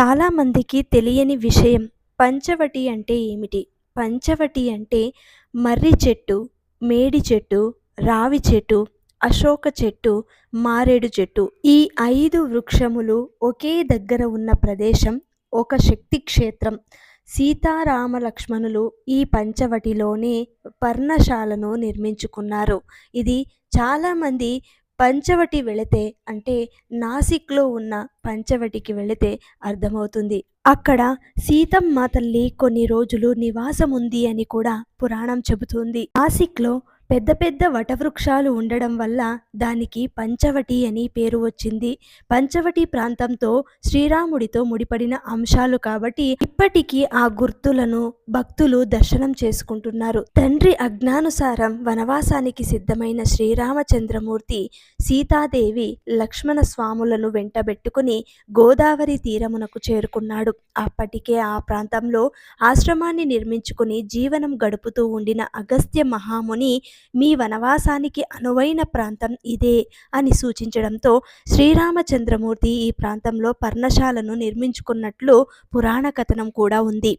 చాలామందికి తెలియని విషయం పంచవటి అంటే ఏమిటి? పంచవటి అంటే మర్రి చెట్టు మేడి చెట్టు రావి చెట్టు అశోక చెట్టు మారేడు చెట్టు. ఈ ఐదు వృక్షములు ఒకే దగ్గర ఉన్న ప్రదేశం ఒక శక్తి క్షేత్రం. సీతారామ లక్ష్మణులు ఈ పంచవటిలోనే పర్ణశాలను నిర్మించుకున్నారు. ఇది చాలామంది పంచవటి వెళితే అంటే నాసిక్లో ఉన్న పంచవటికి వెళితే అర్థమవుతుంది. అక్కడ సీతమ్మ తల్లి కొన్ని రోజులు నివాసం ఉంది అని కూడా పురాణం చెబుతుంది. నాసిక్లో పెద్ద పెద్ద వటవృక్షాలు ఉండడం వల్ల దానికి పంచవటి అని పేరు వచ్చింది. పంచవటి ప్రాంతంతో శ్రీరాముడితో ముడిపడిన అంశాలు కాబట్టి ఇప్పటికీ ఆ గుర్తులను భక్తులు దర్శనం చేసుకుంటున్నారు. తండ్రి అజ్ఞానుసారం వనవాసానికి సిద్ధమైన శ్రీరామచంద్రమూర్తి సీతాదేవి లక్ష్మణ స్వాములను వెంటబెట్టుకుని గోదావరి తీరమునకు చేరుకున్నాడు. అప్పటికే ఆ ప్రాంతంలో ఆశ్రమాన్ని నిర్మించుకుని జీవనం గడుపుతూ ఉండిన అగస్త్య మహాముని మీ వనవాసానికి అనువైన ప్రాంతం ఇదే అని సూచించడంతో శ్రీరామచంద్రమూర్తి ఈ ప్రాంతంలో పర్ణశాలను నిర్మించుకున్నట్లు పురాణ కథనం కూడా ఉంది.